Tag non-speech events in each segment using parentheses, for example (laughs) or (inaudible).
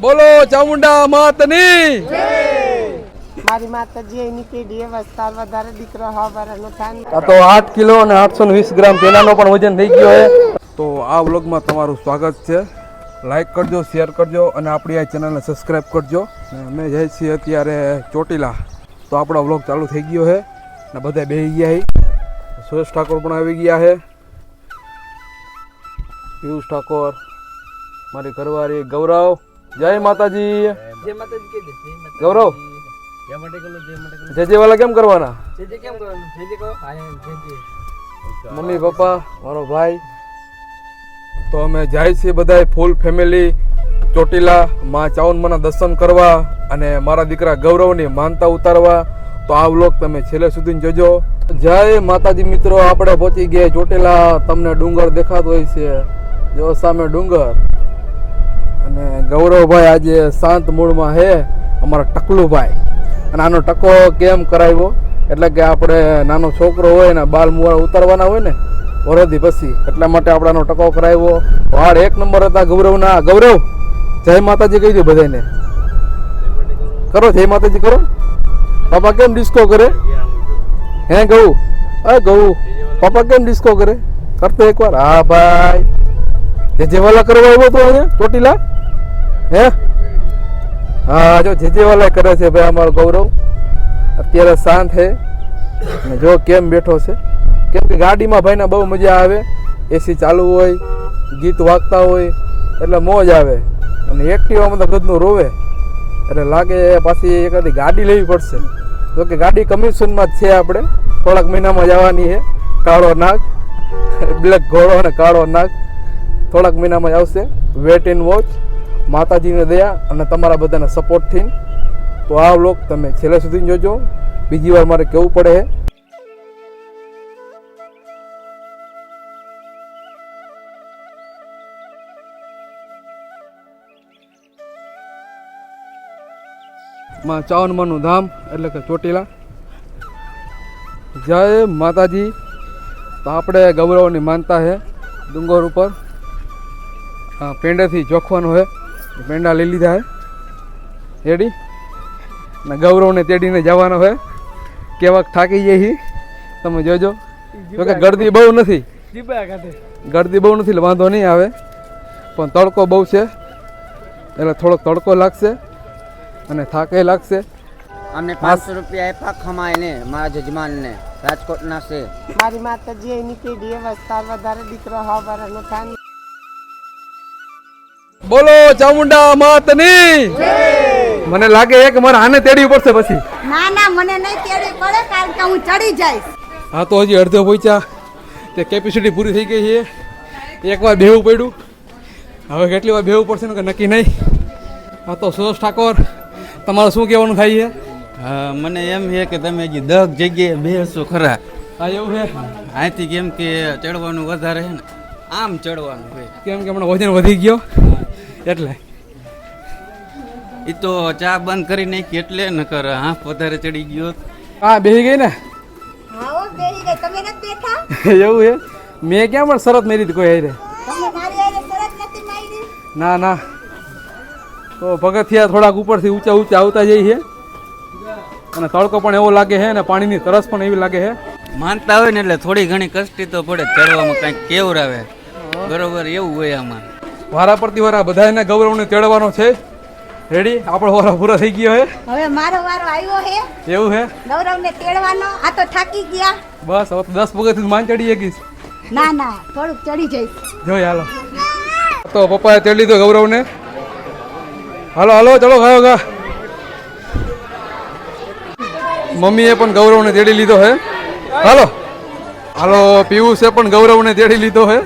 બોલો ચામુંડા માતની. મારી માતાજી એની પેઢી વસ્તાર વધારે દીકરો હવારનો થાય આ તો આઠ કિલો અને આઠસો ને વીસ ગ્રામ તેનાનો પણ વજન થઈ ગયો છે તો આ વ્લોગમાં તમારું સ્વાગત છે. લાઈક કરજો શેર કરજો અને આપણી આ ચેનલને સબસ્ક્રાઈબ કરજો. અને અમે જઈએ છીએ અત્યારે ચોટીલા. તો આપણો વ્લોગ ચાલુ થઈ ગયો છે ને બધા બેહી ગયા છે સુરેશ ઠાકોર પણ આવી ગયા છે પિયુષ ઠાકોર મારી ઘરવાળી ગૌરવ જય માતાજી. જય માતાજી કે દે જય માતાજી. ગૌરવ. જય જય વાલા કેમ કરવાના? જય જય કેમ કરવાનું? જય જય કહો જય જય મમ્મી પપ્પા મારો ભાઈ. તો અમે જાય છીએ બધા ફૂલ ફેમિલી ચોટીલા માં ચાવનમાના દર્શન કરવા અને મારા દીકરા ગૌરવની માનતા ઉતારવા. તો આ વ્લોગ તમે છેલ્લે સુધી જોજો. જય માતાજી મિત્રો આપણે પહોંચી ગયા ચોટીલા. તમને ડુંગર દેખાતો હોય છે. જો સામે ડુંગર. ગૌરવભાઈ આજે શાંત મૂળમાં હે, અમારા ટકલુભાઈ. અને આનો ટકો કેમ કરાવ્યો? એટલે કે આપણે નાનો છોકરો હોય ને, બાલ મુવાળ ઉતારવાના હોય ને વરદી પછી. એટલા માટે આપણે આનો ટકો કરાવ્યો. વાળ એક નંબર હતા ગૌરવના. ગૌરવ, જય માતાજી કહી દો બધાને કરો, જય માતાજી કરો. પાપા કેમ ડિસ્કો કરે? હે ગૌ? અ ગૌ પાપા કેમ ડિસ્કો કરે? કરતો એકવાર. હા ભાઈ. જે જેવાલા કરવા આવ્યો તો અહીંયા? ચોટીલા? હે? હા, જો જે કરે છે ભાઈ અમારો ગૌરવ. અત્યારે શાંત છે જો કેમ બેઠો છે? કેમ કે ગાડીમાં ભાઈને બહુ મજા આવે. એસી ચાલુ હોય, ગીત વાગતા હોય, એટલે મોજ આવે. અને એક્ટિવામાં તો ગદનું રોવે. એટલે લાગે પાછી એકાદી ગાડી લેવી પડશે. તો કે ગાડી કમિશનમાં જ છે આપણે. થોડાક મહિનામાં જવાની છે કાળો નાગ (laughs) બ્લેક ઘોડો અને કાળો નાગ. થોડાક મહિનામાં આવશે. વેટ એન્ડ વોચ માતાજીને દયા અને તમારા બધાના સપોર્ટથી તો આ વ્લોગ તમે છેલ્લે સુધી જોજો. બીજી વાર મારે કેવું પડે હે? માં ચાવનમાનું ધામ એટલે કે ચોટીલા. જય માતાજી. તો આપણે ગૌરવની માનતા છે ડુંગર ઉપર. પેંડેથી જોખવાનું છે પેંડા લઈ લીધા હે. રેડી? ને ગૌરવને તેડીને જવાનો હે. કેવાક થાકી જાય હી. તમે જોજો. જોકે ગરદી બહુ નથી. ગરદી બહુ નથી એટલે વાંધો નહીં આવે. પણ તડકો બહુ છે. એટલે થોડોક તડકો લાગશે અને થાકે લાગશે. અમને પાંચસો રૂપિયા આપ્યા ખમાઈને મારા જજમાનને. રાજકોટના છે. મારી માતાજી એની કેડી વસ્તાર વધારે દીકરો હવારનો થાય બોલો ચામુંડા માતની! મને લાગે એક મારે આને તેડવી પડશે પછી. ના ના મને નહીં તેડી પડે કારણ કે હું ચડી જઈશ. હા તો હજી અડધો પહોંચ્યા તે કેપેસિટી પૂરી થઈ ગઈ છે. એકવાર બેહવું પડ્યું. હવે કેટલી વાર બેહવું પડશે ને કે નક્કી નહીં? હા તો સુરેશ ઠાકોર તમારે શું કહેવાનું થાય છે? મને એમ છે કે તમે હજી દસ જગ્યાએ બેસો ખરા. હા એવું છે? અહીંથી કેમ કે ચડવાનું વધારે છે ને. આમ ચડવાનું હોય કેમ કે હમણાં વજન વધી ગયો. એટલે. એ તો ચા બંધ કરી નાખી એટલે ન કર હાફ વધારે ચડી ગયો. હા બેસી ગઈ ને? હા હો બેહી ગઈ. તમે નથી બેઠા? (laughs) એવું હે મેં ક્યાં પણ શરત મેરી કોઈ હારે. ના ના. તો પગથિયા થોડાક ઉપરથી ઊંચા ઊંચા આવતા જઈએ છે. અને તડકો પણ એવો લાગે છે અને પાણીની તરસ પણ એવી લાગે છે. માનતા હોય ને એટલે થોડી ઘણી કષ્ટી તો પડે ચડવામાં કેવું કેવરાવે. બરોબર એવું હોય આમાં. વારા પરથી વારા બધાને ગૌરવને તેડવાનો છે. રેડી આપણો વારો પૂરો થઈ ગયો હે? હવે મારો વારો આવ્યો હે. એવું છે ગૌરવને તેડવાનો? આ તો થાકી ગયા. બસ હવે દસ પગથિયું માન ચડી શકીશ. ના ના થોડુંક ચડી જઈશ. જો હાલો. તો પપ્પાએ તેડી લીધો ગૌરવને. હાલો હાલો ચલો ગયો ગા. મમ્મીએ પણ ગૌરવને તેડી લીધો હે. હાલો. હાલો પિયુષે પણ ગૌરવને તેડી લીધો હે.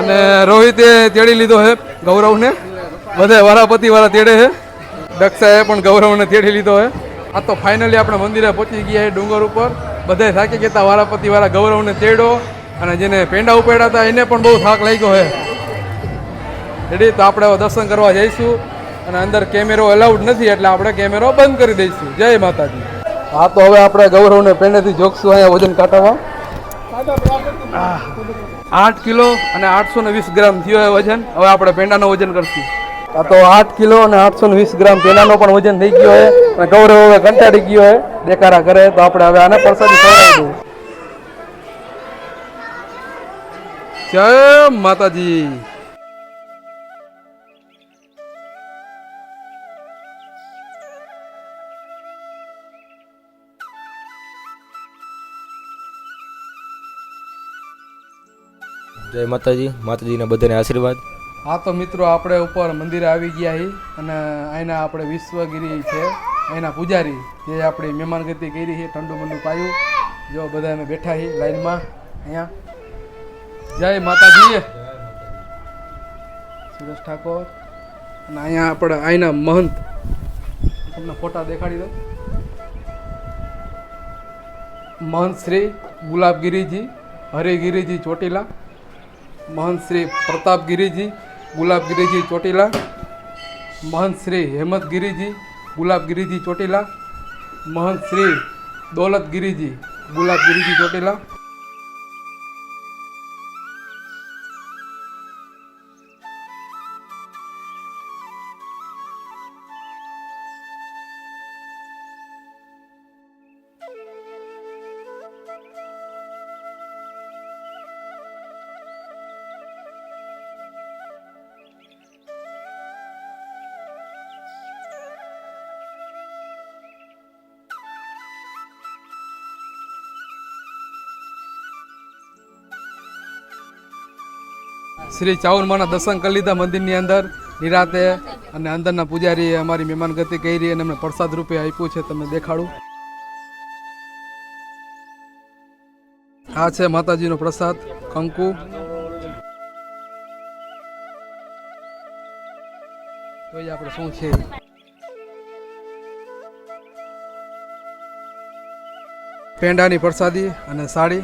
અને રોહિતે તેડી લીધો છે ગૌરવને. બધા વરાપતિ વાળા તેડે છે. દક્ષાએ પણ ગૌરવને તેડી લીધો હે આ તો ફાઇનલી આપણે મંદિરે પહોંચી ગયા છે ડુંગર ઉપર. બધા થાકી ગયા વારાપતિ વાળા ગૌરવને તેડો અને જેને પેંડા ઉપેડા હતા એને પણ બહુ થાક લાગ્યો છે. રેડી? તો આપણે દર્શન કરવા જઈશું અને અંદર કેમેરો એલાઉડ નથી એટલે આપણે કેમેરો બંધ કરી દઈશું. જય માતાજી. હા તો હવે આપણે ગૌરવને પેંડેથી જોગશું અહીંયા વજન કાઢવા આઠ કિલો અને આઠસો ને વીસ ગ્રામ થયો એ વજન. હવે આપણે પેંડાનું વજન કરશું. આ તો આઠ કિલો અને આઠસો ને વીસ ગ્રામ પેંડાનો પણ વજન થઈ ગયો છે. અને ગૌરવ હવે કંટાળી ગયો છે. દેખાડા કરે તો આપણે હવે આને પરસાદી ખવડાવી દઉં. જય માતાજી. જય માતાજી માતાજીના બધાને આશીર્વાદ. હા તો મિત્રો આપણે ઉપર મંદિરે આવી ગયા છીએ અને અહીંના આપણે વિશ્વગીરી છે અહીંના પૂજારી જે આપણી મહેમાનગતિ કરી છે ઠંડુ મંડુ પાયું. જો બધા અમે બેઠા છીએ લાઈનમાં અહીંયા. જય માતાજી. સુરેશ ઠાકોર. અને અહીંયા આપણે અહીંના મહંત. તમને ફોટા દેખાડી દો મહંત શ્રી ગુલાબગીરીજી હરિગીરીજી ચોટીલા. મહંત શ્રી પ્રતાપગીરીજી ગુલાબગીરીજી ચોટીલા. મહંત શ્રી હેમતગીરીજી ગુલાબગીરીજી ચોટીલા. મહંત શ્રી દોલતગીરીજી ગુલાબગીરીજી ચોટીલા. શ્રી ચાવનમાના દર્શન કરી લીધા મંદિરની અંદર, નિરાતે. અને અંદરના પૂજારીએ અમારી મહેમાનગતિ કરી અને અમને પ્રસાદ રૂપે આપ્યું છે, તમને દેખાડું. આ છે માતાજીનો પ્રસાદ, કંકુ. આપણે શું છે? પેંડાની પ્રસાદી અને સાડી.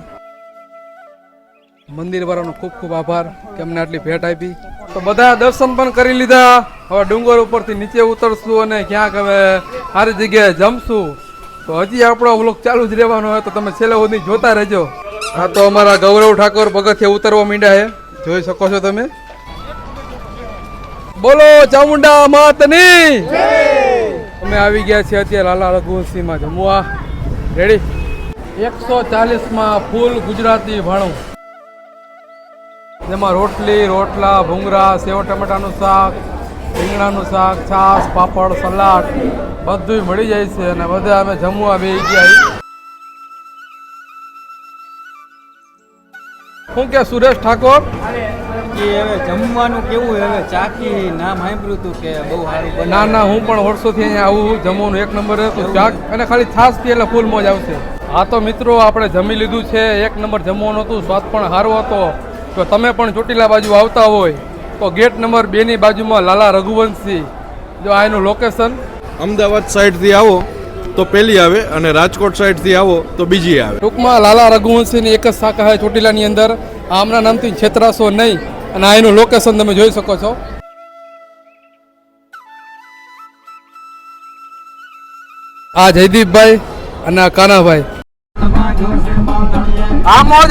મંદિર વાળાનો ખૂબ ખૂબ આભાર કે અમને આટલી ભેટ આપી. તો બધા દર્શન પણ કરી લીધા. હવે ડુંગર ઉપરથી નીચે ઉતરશું અને ક્યાંક હવે સારી જગ્યાએ જમશું. તો હજી આપણો વ્લોગ ચાલુ જ રહેવાનો હોય તો તમે છેલ્લે સુધી જોતા રહેજો. હા તો અમારા ગૌરવ ઠાકોર પગથિયા ઉતરવા માંડ્યા છે. જોઈ શકો છો તમે. બોલો, ચામુંડા માતની! અમે આવી ગયા છીએ અત્યારે લાલા રઘુવંશીમાં જમવા. રેડી એકસો ચાલીસમાં ફૂલ ગુજરાતી ભાણું. જેમાં રોટલી રોટલા ભૂંગરા સેવ ટમેટાનું શાક રીંગણાનું શાક છાશ પાપડ સલાડ બધું મળી જાય છે અને બધા અમે જમવા બે ગયા હું કે સુરેશ ઠાકોર? કે હવે જમવાનું કેવું હવે ચાકી નામ સાંભળ્યું હતું કે બહુ સારું ના ના હું પણ વર્ષોથી અહીંયા આવું જમવાનું એક નંબર હતું શાક અને ખાલી છાશ પી એટલે ફૂલ મોજ આવશે. હા તો મિત્રો આપણે જમી લીધું છે એક નંબર જમવાનું હતું સ્વાદ પણ સારો હતો. જો તમે પણ ચોટીલા બાજુ આવતા હોય તો ગેટ નંબર બે ની બાજુમાં લાલા રઘુવંશી. જો આ એનું લોકેશન અમદાવાદ સાઈડથી આવો તો પહેલી આવે અને રાજકોટ સાઈડથી આવો તો બીજી આવે. ટૂંકમાં લાલા રઘુવંશીની એક જ શાખા છે ચોટીલાની અંદર. આમના નામથી છેતરાશો નહીં અને આ એનું લોકેશન તમે જોઈ શકો છો. આ જયદીપભાઈ અને આ કાનાભાઈ. આ મોજ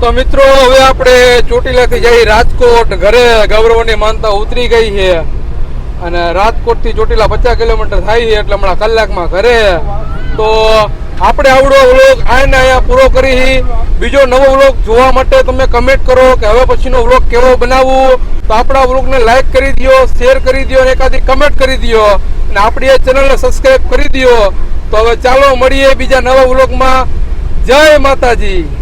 તો મિત્રો, હવે આપણે ચોટીલાથી જઈ રાજકોટ ઘરે ગૌરવની માનતા ઉતરી ગઈ છે. અને રાજકોટથી ચોટીલા પચાસ કિલોમીટર થાય છે, એટલે હમણાં કલાકમાં ઘરે. તો આપણે આવડો વ્લોગ આને અહીંયા પૂરો કરી. બીજો નવો વ્લોગ જોવા માટે તમે કમેન્ટ કરો કે હવે પછીનો વ્લોગ કેવો બનાવવું. તો આપણા વ્લોગને લાઇક કરી દો શેર કરી દો અને એકાદી કમેન્ટ કરી દો અને આપણી આ ચેનલને સબસ્ક્રાઈબ કરી દો તો હવે ચાલો મળીએ બીજા નવા વ્લોગમાં. જય માતાજી.